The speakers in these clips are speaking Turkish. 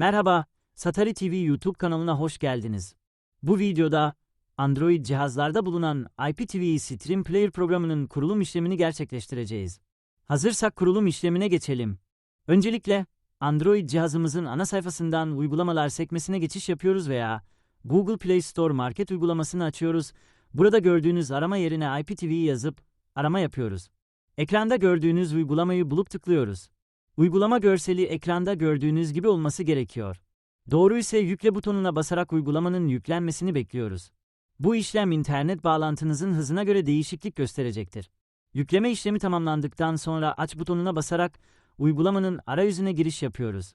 Merhaba, Satari TV YouTube kanalına hoş geldiniz. Bu videoda Android cihazlarda bulunan IPTV Stream Player programının kurulum işlemini gerçekleştireceğiz. Hazırsak kurulum işlemine geçelim. Öncelikle Android cihazımızın ana sayfasından uygulamalar sekmesine geçiş yapıyoruz veya Google Play Store Market uygulamasını açıyoruz. Burada gördüğünüz arama yerine IPTV yazıp arama yapıyoruz. Ekranda gördüğünüz uygulamayı bulup tıklıyoruz. Uygulama görseli ekranda gördüğünüz gibi olması gerekiyor. Doğru ise yükle butonuna basarak uygulamanın yüklenmesini bekliyoruz. Bu işlem internet bağlantınızın hızına göre değişiklik gösterecektir. Yükleme işlemi tamamlandıktan sonra aç butonuna basarak uygulamanın arayüzüne giriş yapıyoruz.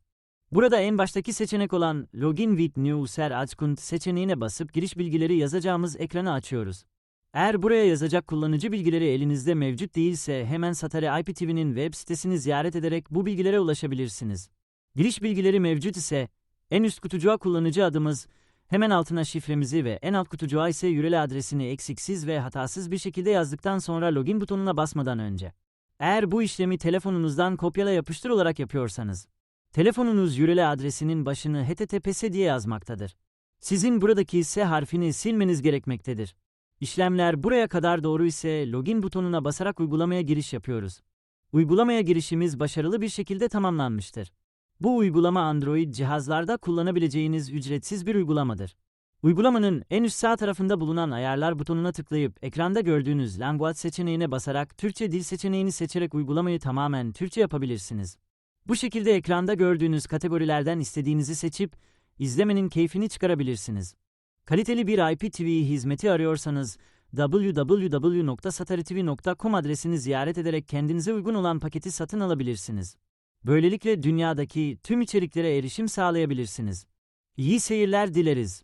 Burada en baştaki seçenek olan Login with New User Account seçeneğine basıp giriş bilgileri yazacağımız ekranı açıyoruz. Eğer buraya yazacak kullanıcı bilgileri elinizde mevcut değilse hemen Satari IPTV'nin web sitesini ziyaret ederek bu bilgilere ulaşabilirsiniz. Giriş bilgileri mevcut ise en üst kutucuğa kullanıcı adımız, hemen altına şifremizi ve en alt kutucuğa ise URL adresini eksiksiz ve hatasız bir şekilde yazdıktan sonra login butonuna basmadan önce. Eğer bu işlemi telefonunuzdan kopyala yapıştır olarak yapıyorsanız, telefonunuz URL adresinin başını https diye yazmaktadır. Sizin buradaki S harfini silmeniz gerekmektedir. İşlemler buraya kadar doğru ise login butonuna basarak uygulamaya giriş yapıyoruz. Uygulamaya girişimiz başarılı bir şekilde tamamlanmıştır. Bu uygulama Android cihazlarda kullanabileceğiniz ücretsiz bir uygulamadır. Uygulamanın en üst sağ tarafında bulunan ayarlar butonuna tıklayıp ekranda gördüğünüz Language seçeneğine basarak Türkçe dil seçeneğini seçerek uygulamayı tamamen Türkçe yapabilirsiniz. Bu şekilde ekranda gördüğünüz kategorilerden istediğinizi seçip izlemenin keyfini çıkarabilirsiniz. Kaliteli bir IPTV hizmeti arıyorsanız www.sataritv.com adresini ziyaret ederek kendinize uygun olan paketi satın alabilirsiniz. Böylelikle dünyadaki tüm içeriklere erişim sağlayabilirsiniz. İyi seyirler dileriz.